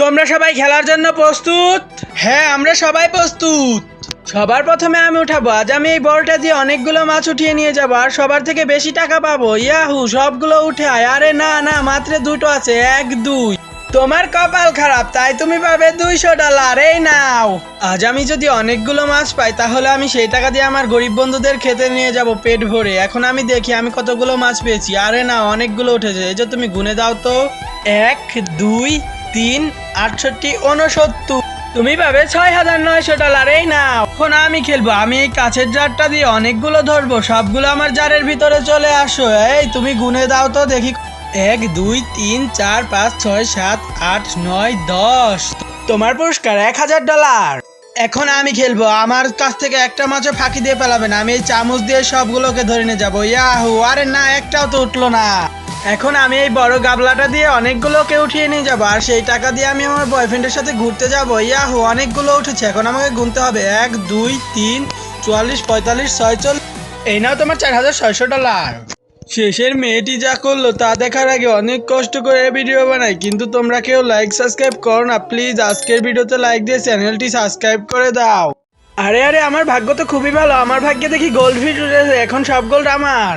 তোমরা সবাই খেলার জন্য প্রস্তুত? হ্যাঁ আমরা সবাই প্রস্তুত। সবার প্রথমে আমি উঠাবো। আজ আমি এই বলটা দিয়ে অনেকগুলো মাছ উঠিয়ে নিয়ে যাব আর সবার থেকে বেশি টাকা পাবো। ইয়াহু সবগুলো উঠে আয়। আরে না না মাত্র দুটো আছে। এক দুই। তোমার কপাল খারাপ তাই তুমি পাবে দুইশো ডলার। এই নাও। আজ আমি যদি অনেকগুলো মাছ পাই তাহলে আমি সেই টাকা দিয়ে আমার গরিব বন্ধুদের খেতে নিয়ে যাব পেট ভরে। এখন আমি দেখি আমি কতগুলো মাছ পেয়েছি। আরে না অনেকগুলো উঠেছে। এই যে তুমি গুনে দাও তো। এক দুই তিন, আটষট্টি উনসত্তর তুমি পাবে ছয় হাজার নয়শো ডলার, এই না এখন আমি খেলব, আমি এই কাছের জারটা দিয়ে অনেকগুলো ধরবো, সবগুলো আমার জারের ভিতরে চলে আসো। এই, তুমি গুনে দাও তো দেখি। এক, দুই, তিন, চার, পাঁচ, ছয়, সাত, আট, নয়, দশ। তোমার পুরস্কার এক হাজার ডলার। এখন আমি খেলব, আমার কাছ থেকে একটা মাছও ফাঁকি দিয়ে পেলাবে না, আমি এই চামচ দিয়ে সবগুলোকে ধরে নিয়ে যাব। ইয়াহু, আরে না, একটাও তো উঠল না। এখন আমি এই বড় গাবলাটা দিয়ে অনেকগুলোকে উঠিয়ে নিয়ে যাব, আর সেই টাকা দিয়ে আমি আমার বয়ফ্রেন্ডের সাথে ঘুরতে যাব। ইয়াহু, অনেকগুলো উঠেছে, এখন আমাকে গুনতে হবে। এক, দুই, তিন, চুয়াল্লিশ, পঁয়তাল্লিশ, ছয়চল্লিশ। এই নাও তোমার চার হাজার ছয়শো ডলার। শেষের মেয়েটি যা করল তা দেখার আগে অনেক কষ্ট করে ভিডিও বানাই কিন্তু তোমরা কেউ লাইক সাবস্ক্রাইব করো না। প্লিজ আজকের ভিডিওতে লাইক দিয়ে চ্যানেলটি সাবস্ক্রাইব করে দাও। আরে আরে, আমার ভাগ্য তো খুবই ভালো। আমার ভাগ্যে দেখি গোল্ড ফিট উঠেছে, এখন সব গোল্ড আমার।